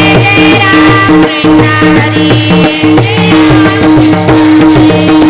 Hare Rama, Rama Hare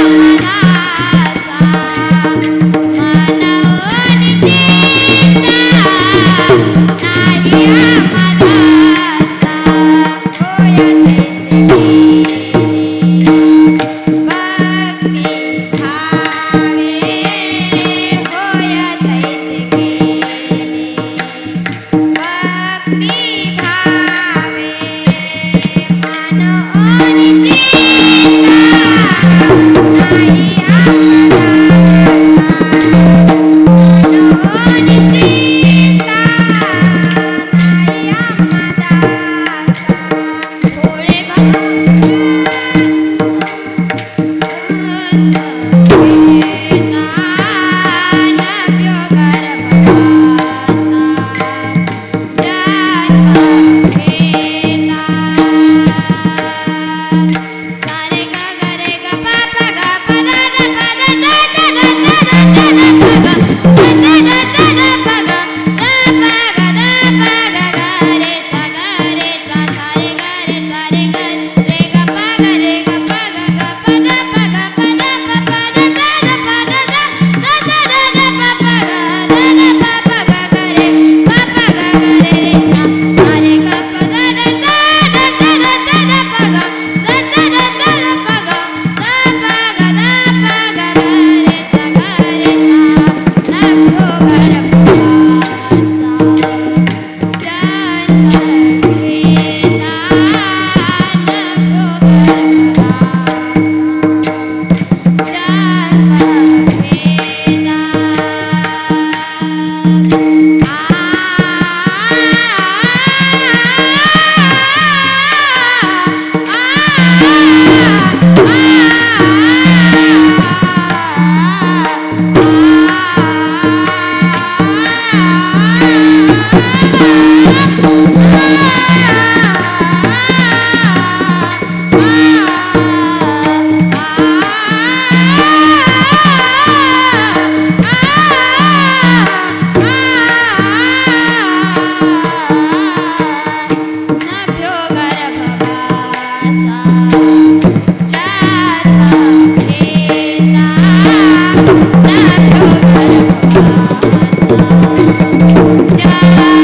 Thank you. Yeah.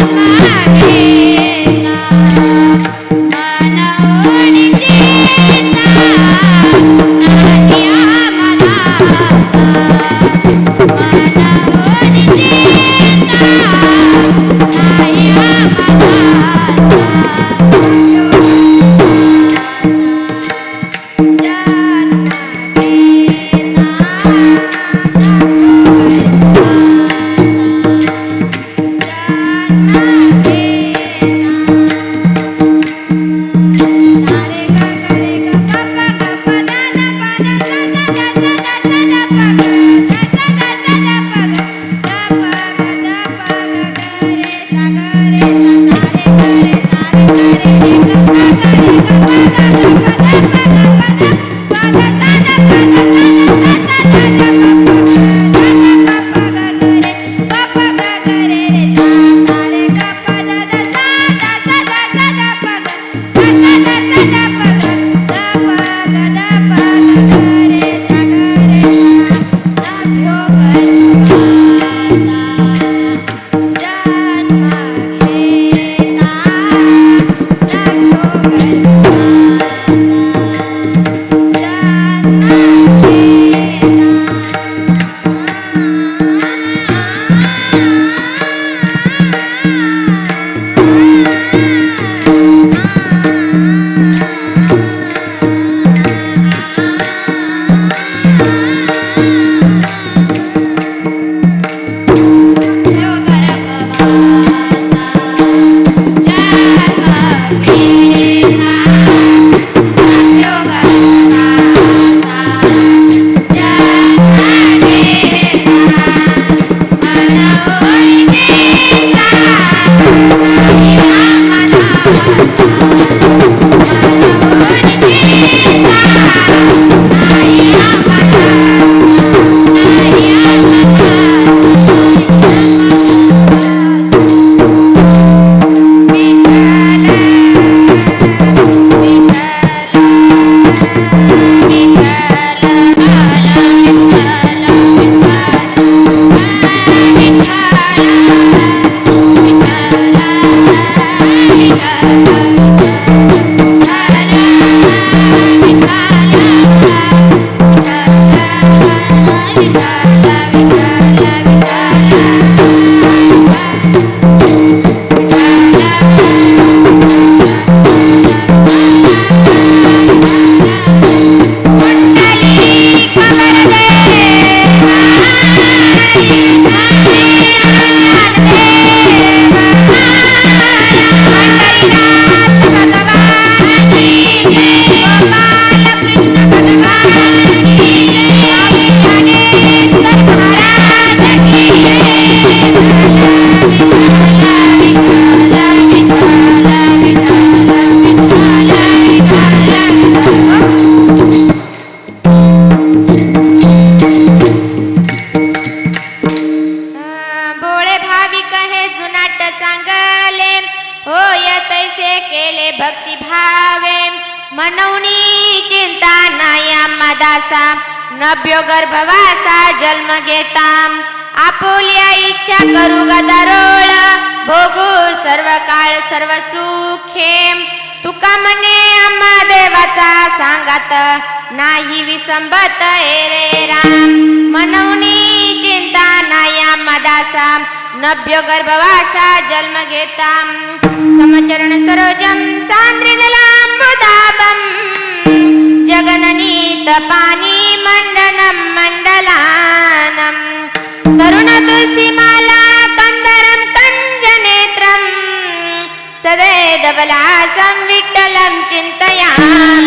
सांगले होय तैसे केले भक्ती भावे. मनवणी चिंता नाया मदासा नभ्यो गर्भवासा जन्म घेता आपुल्या इच्छा करू गदारोळ भोगू सर्व काळ सर्व सुखे. तुका मने अम्मा देवाचा सांगात नाही विसंबत ए रे राम. मनवणी चिंता नाया मदासा नभ्यो गर्भवासा जन्म घेतां समचरण सरोजं सान्द्रिनलां मुदाबं जगननीतपानी मण्डनं मण्डलानं तरुण तु सीमाला बरं तञ्जनेत्रं सवेदबलासं विड्डलं चिन्तयामिणुरङ्गकार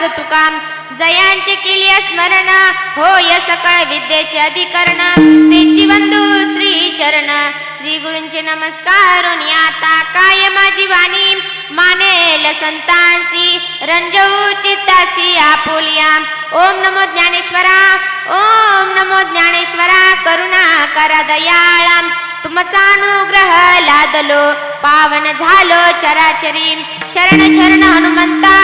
सद्गुरु तुकाम जयांचे केली स्मरण होय सकळ विद्येचे अधिकरण. तेची बंधू श्री चरण श्री गुरूंचे नमस्कार आता काय माझी वाणी? मानेल संतांसी रंजवू चित्तासी आपुलिया. ओम नमो ज्ञानेश्वरा ओम नमो ज्ञानेश्वरा करुणा करा दयाळा. तुमचा अनुग्रह लादलो. पावन झालो चराचरी. शरण शरण हनुमंता.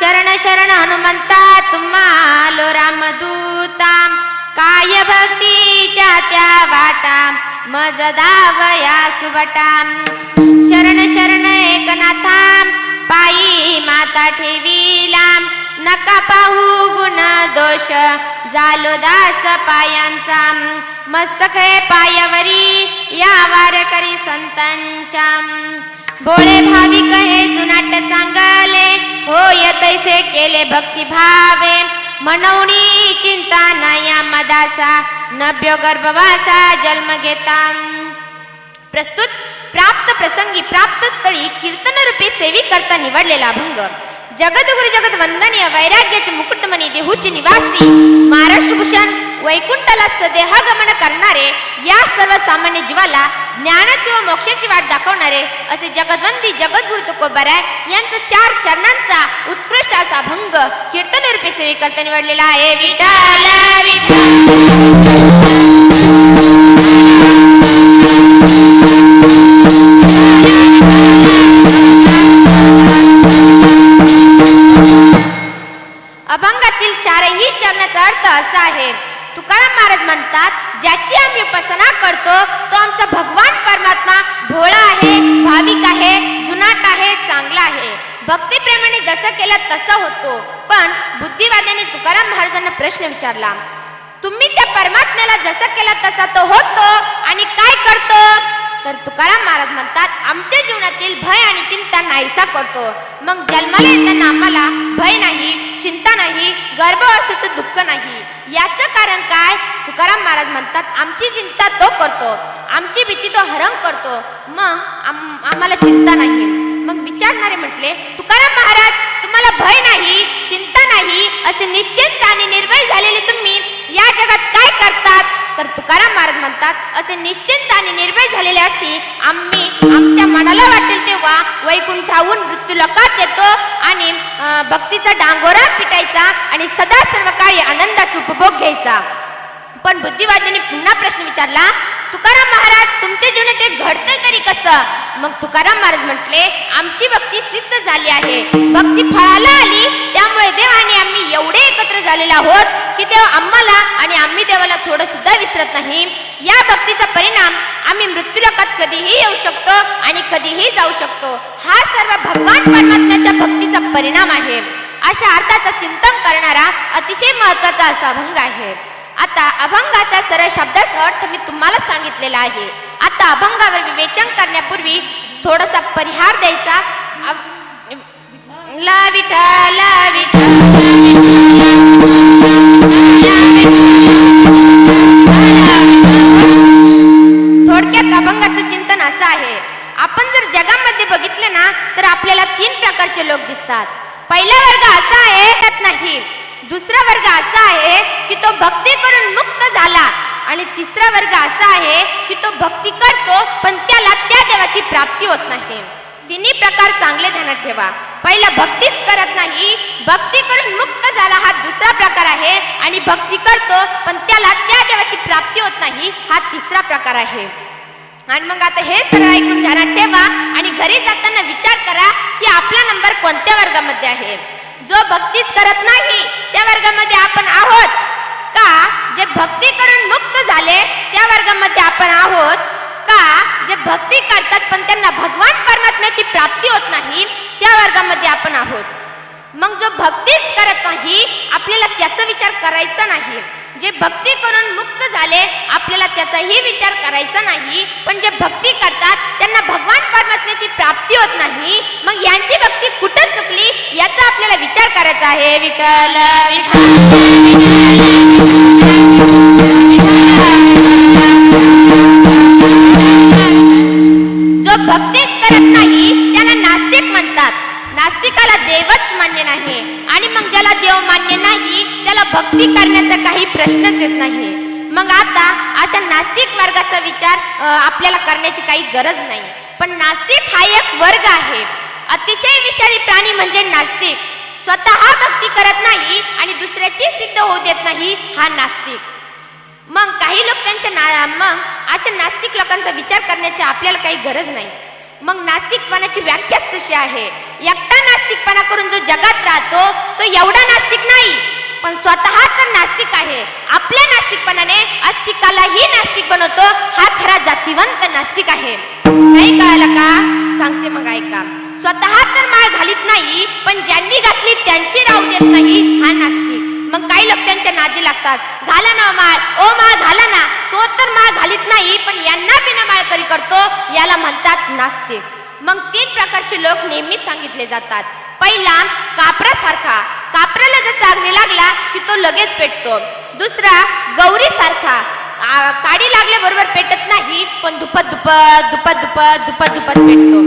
शरण शरण हनुमंता तुम्हालो रामदूता. काय भक्तीच्या त्या वाटा मज दावया सुबटा शरण शरण एकनाथा पायी माता ठेवीला. नका पाहू गुण दोष झालो दास पायांचा. मस्तक हे पायावरी या वारकरी संतांच्या. भोळे भाविक हे जुनाट चांगले होय तैसे केले भक्ती भावे. मनवणी चिंता नाया मदासा नभ्य गर्भवासा जन्म घेता. प्रस्तुत प्राप्त प्रसंगी प्राप्त स्थळी कीर्तन सेवी करता निवडलेला अभंग जगद्गुरु जगत वंदनीय वैराग्याचे मुकुटमणी देहूचे निवासी महाराष्ट्र भूषण वैकुंठाला सदेह गमन करणारे या सर्वसामान्य जीवाला ज्ञानाची व मोक्षाची वाट दाखवणारे असे जगदवंदी जगद्गुरु तुकोबराय यांचा चार चरणांचा उत्कृष्ट असा भंग कीर्तन रूपी सेवेकरता निवडलेला आहे विठाला विठ्ठल चारही चरणाचा अर्थ असा आहे. तुकाराम महाराज म्हणतात ज्याची आम्ही उपासना करतो तो आमचा भगवान परमात्मा भोळा आहे भाविक आहे जुनाट आहे चांगला आहे. भक्तिप्रेमाने जसं केलं तसं होतो. पण बुद्धिवाद्याने तुकाराम महाराजांना प्रश्न विचारला तुम्ही त्या परमात्म्याला जसं केलं तसा तो होतो आणि काय करतो? तर तुकाराम महाराज म्हणतात आमच्या जीवनातील भय आणि चिंता नाहीसा करतो. मग जन्माला येताना आम्हाला भय नाही चिंता नाही गर्भवासाचं दुःख नाही. याचं कारण काय? तुकाराम महाराज म्हणतात आमची चिंता तो करतो. आमची भीती तो हरण करतो. मग आम- आम्हाला चिंता नाही. मग विचारणारे म्हटले तुकाराम महाराज तुम्हाला भय नाही चिंता नाही असे निश्चिंत आणि निर्भय झालेले तुम्ही या जगात काय करतात? तर तुकाराम महाराज म्हणतात असे निश्चिंत आणि निर्भय झालेले असे आम्ही आमच्या मनाला वाटेल तेव्हा वैकुंठाहून मृत्यू लकात येतो आणि भक्तीचा डांगोरा पिटायचा आणि सदा सर्व काळी आनंदाचा उपभोग घ्यायचा. पण बुद्धिवादीने पुन्हा प्रश्न विचारला तुकाराम महाराज तुमच्या जीवनात ते घडतंय तरी कसं? मग तुकाराम महाराज म्हटले आमची भक्ती सिद्ध झाली आहे. भक्ती फळाला आली त्यामुळे देव आणि आम्ही एवढे एकत्र झालेले आहोत की देव आम्हाला आणि आम्ही देवाला थोडं सुद्धा विसरत नाही. या भक्तीचा परिणाम आम्ही मृत्यूलोकात कधीही येऊ शकतो आणि कधीही जाऊ शकतो. हा सर्व भगवान परमात्म्याच्या भक्तीचा परिणाम आहे. अशा अर्थाचं चिंतन करणारा अतिशय महत्त्वाचा असा अभंग आहे. आता अभंगाचा सरळ शब्दाचा अर्थ मी तुम्हाला सांगितलेला आहे. आता अभंगावर विवेचन करण्यापूर्वी थोडासा परिहार द्यायचा. ला विठा ला विठा थोडक्यात अभंगाचं चिंतन असं आहे. आपण जर जगामध्ये बघितले ना तर आपल्याला तीन प्रकारचे लोक दिसतात. पहिला वर्ग असा आहे त्यात नाही. दुसरा वर्ग असा आहे की तो भक्ती करून मुक्त झाला. आणि तिसरा वर्ग असा आहे की तो भक्ती करतो पण त्याला त्या देवाची प्राप्ती होत नाही. तिन्ही प्रकार चांगले ध्यानात ठेवा. पहिला भक्तीच करत नाही भक्ती करून मुक्त झाला हा दुसरा प्रकार आहे आणि भक्ती करतो पण त्याला त्या देवाची प्राप्ती होत नाही हा तिसरा प्रकार आहे. आणि मग आता हे सर्व ऐकून ध्यानात ठेवा आणि घरी जाताना विचार करा की आपला नंबर कोणत्या वर्गामध्ये आहे? जो भक्तीच करत नाही त्या वर्गामध्ये आपण आहोत. का? जे भक्ती करून मुक्त झाले त्या वर्गामध्ये आपण आहोत. का? जे भक्ती करतात पण त्यांना भगवान परमात्म्याची प्राप्ती होत नाही त्या वर्गामध्ये आपण आहोत. मग जो भक्तीच करत नाही आपल्याला त्याचा विचार करायचा नाही. जे भक्ती करून मुक्त झाले आपल्याला त्याचाही विचार करायचा नाही. पण जे भक्ती करतात त्यांना भगवान परमात्म्याची प्राप्ती होत नाही मग यांच्या भक्ती कुठं चुकली याचा आपल्याला विचार करायचा हे विठ्ठल. जो भक्तीच करत नाही त्याला नास्तिक म्हणतात. नास्तिकाला देवच मान्य नाही. आणि मग ज्याला देव मान्य नाही त्याला भक्ती करण्याचा काही प्रश्नच येत नाही. मग आता अशा नास्तिक वर्गाचा विचार आपल्याला करण्याची काही गरज नाही. पण नास्तिक हा एक वर्ग आहे. अतिशय विषारी प्राणी म्हणजे नास्तिक. स्वतः भक्ती करत नाही आणि दुसऱ्याची सिद्ध होऊ देत नाही हा नास्तिक. मग काही लोक त्यांच्या ना मग अशा नास्तिक लोकांचा विचार करण्याची आपल्याला काही गरज नाही. मग नास्तिकपणाची व्याख्याच तशी आहे. एकटा नास्तिकपणा करून जो जगात राहतो तो एवढा नास्तिक नाही. पण स्वतः तर नास्तिक आहे. आपल्या नास्तिकपणाने अस्तिकालाही नास्तिक बनवतो. हा खरा जातीवंत नास्तिक आहे. नाही कळालं का? सांगते मग ऐका. स्वतः तर माळ घालीत नाही पण ज्यांनी घातली त्यांची राव देत नाही हा नास्तिक मग काही लोक त्यांच्या नादी लागतात. घाला ना माळ ओ माळ घाला ना. तो तर माळ घालीत नाही पण यांना बिना माळकरी करतो याला म्हणतात नास्तिक. मग तीन प्रकारचे लोक नेहमीच सांगितले जातात. पहिला कापरासारखा. कापराला जसा अग्नी लागला की तो लगेच पेटतो. दुसरा गौरी सारखा काडी लागल्याबरोबर पेटत नाही पण दुपत दुपत दुपत दुपत दुपत दुपत पेटतो.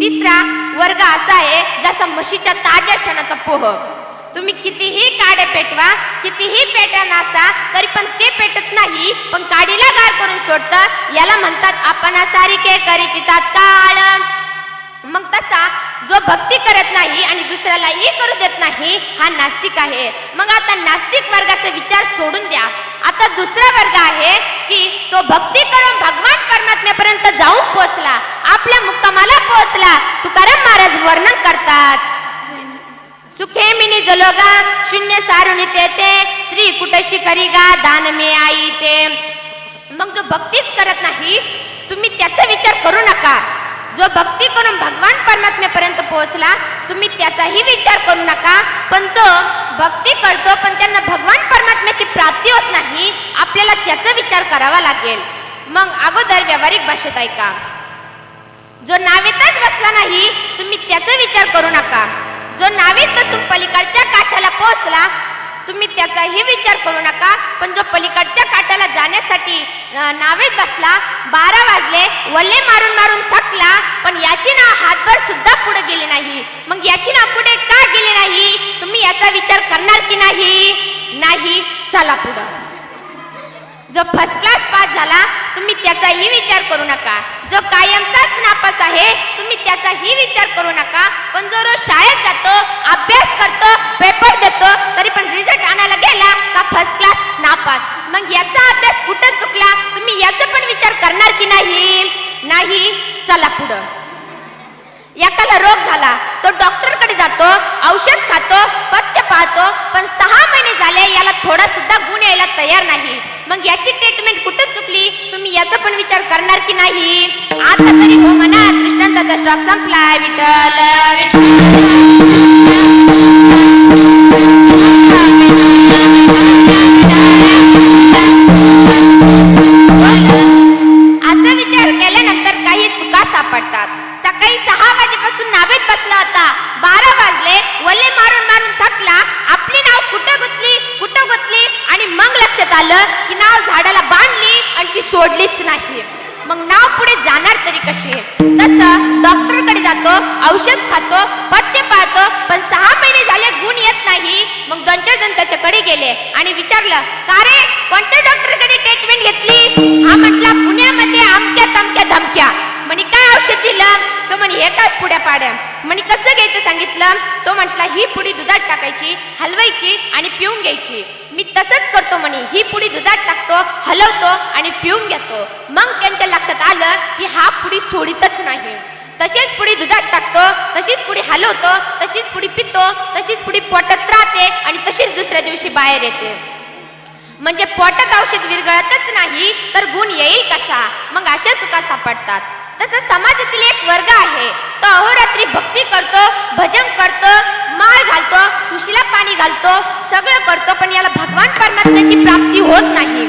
तिसरा वर्ग असा आहे जसा म्हशीच्या ताज्या क्षणाचा पोह. तुम्ही कितीही काडे पेटवा कितीही पेटा नासा तरी पण ते पेटत नाही पण काडीला गार करून सोडतं. याला म्हणतात आपण सारिके करीत काळ. मग तसा जो भक्ती करत नाही आणि दुसऱ्याला दुसऱ्यालाही करू देत नाही हा नास्तिक आहे. मग आता नास्तिक वर्गाचा विचार सोडून द्या. आता दुसरा वर्ग आहे की तो भक्ती करून भगवान परमात्म्यापर्यंत जाऊन पोहोचला. आपल्या मुक्कामाला पोहोचला. तुकाराम महाराज वर्णन करतात. सुखे मिनी जलोगा शून्य सारुणी ते स्त्री कुटशी करीगा दान मे आई ते. मग जो भक्तीच करत नाही तुम्ही त्याचा विचार करू नका. जो भक्ती करून भगवान परमात्म्यापर्यंत पोहोचला तुम्ही त्याचाही विचार करू नका. पण जो भक्ती करतो पण त्यांना भगवान परमात्म्याची प्राप्ती होत नाही आपल्याला त्याचा विचार करावा लागेल. मग अगोदर व्यावहारिक भाषेत ऐका. जो नावेतच बसला नाही तुम्ही त्याचा विचार करू नका. जो नावेत बसून पलीकडच्या काठाला पोहोचला तुम्ही त्याचाही विचार करू नका. पण जो पलीकडच्या काटाला जाण्यासाठी नावेत बसला बारा वाजले वल्ले मारून मारून थकला पण याची नाव हातभर सुद्धा पुढे गेली नाही. मग याची नाव पुढे का गेली नाही? तुम्ही याचा विचार करणार की नाही? नाही चला पुढं. जो फर्स्ट क्लास पास झाला तुम्ही त्याचाही विचार करू नका. जो कायमचाच नापास आहे तुम्ही त्याचाही विचार करू नका. पण जो रोज शाळेत जातो अभ्यास करतो पेपर देतो तरी पण रिझल्ट आणायला गेला का फर्स्ट क्लास नापास? मग याचा अभ्यास कुठं चुकला? तुम्ही याचा पण विचार करणार की नाही? नाही चला पुढं. एकाला रोग झाला तो डॉक्टरकडे जातो औषध खातो पथ्य पाहतो पण सहा महिने झाले याला थोडा सुद्धा गुण यायला तयार नाही. मग याची ट्रीटमेंट कुठं चुकली? तुम्ही याचा पण विचार करणार की नाही? आता तरी हो म्हणा कृष्णांताचा स्टॉक संपलाय विठ्ठल असा पुडी दुधात टाकायची हलवायची आणि पिऊन घ्यायची. मी तसंच करतो म्हणे. ही पुडी दुधात टाकतो हलवतो आणि पिऊन घेतो. मग त्यांच्या लक्षात आलं की हा पुडी सोडितच नाही. तशीच पुढे दुधात टाकतो तशीच पुढे हलवतो तशीच पुढे पितो तशीच पुढे पोटत राहते आणि तशीच दुसऱ्या दिवशी बाहेर येते. म्हणजे पोटात औषध विरघळतच नाही तर गुण येईल कसा? मग अशा चुका सापडतात. तसं समाजातील एक वर्ग आहे. तो अहोरात्री भक्ती करतो भजन करतो माळ घालतो तुशीला पाणी घालतो सगळं करतो पण याला भगवान परमात्म्याची प्राप्ती होत नाही.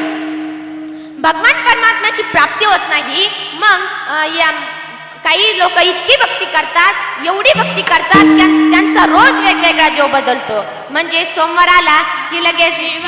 भगवान परमात्म्याची प्राप्ती होत नाही मग या काही लोक इतकी भक्ती करतात एवढी भक्ती करतात त्यांचा रोज वेगवेगळा देव बदलतो. म्हणजे सोमवार आला की लगेच शिव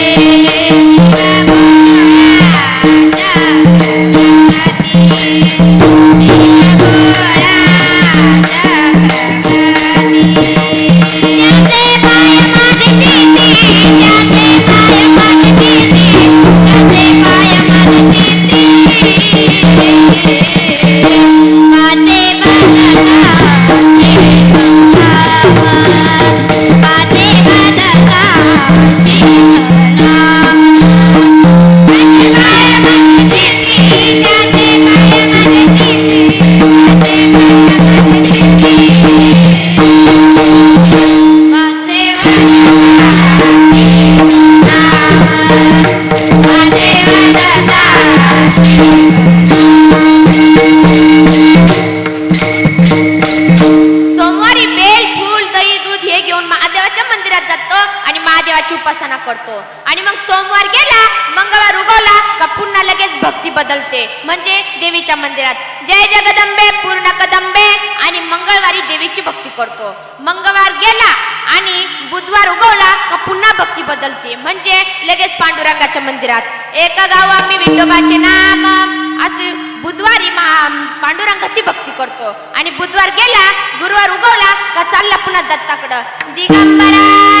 करतो आणि मग सोमवार गेला मंगळवार उगवला का पुन्हा लगेच भक्ती बदलते. म्हणजे देवीच्या मंदिरात. जय जगदंबे पूर्ण कदंबे आणि मंगळवारी देवीची भक्ती करतो. मंगळवार गेला आणि बुधवार उगवला का पुन्हा भक्ती बदलते. म्हणजे लगेच पांडुरंगाच्या मंदिरात. एक गाव आम्ही विठोबाचे नाम. असे बुधवारी महा पांडुरंगाची भक्ती करतो. आणि बुधवार गेला गुरुवार उगवला का चालला पुन्हा दत्ताकडं. दिगंबरा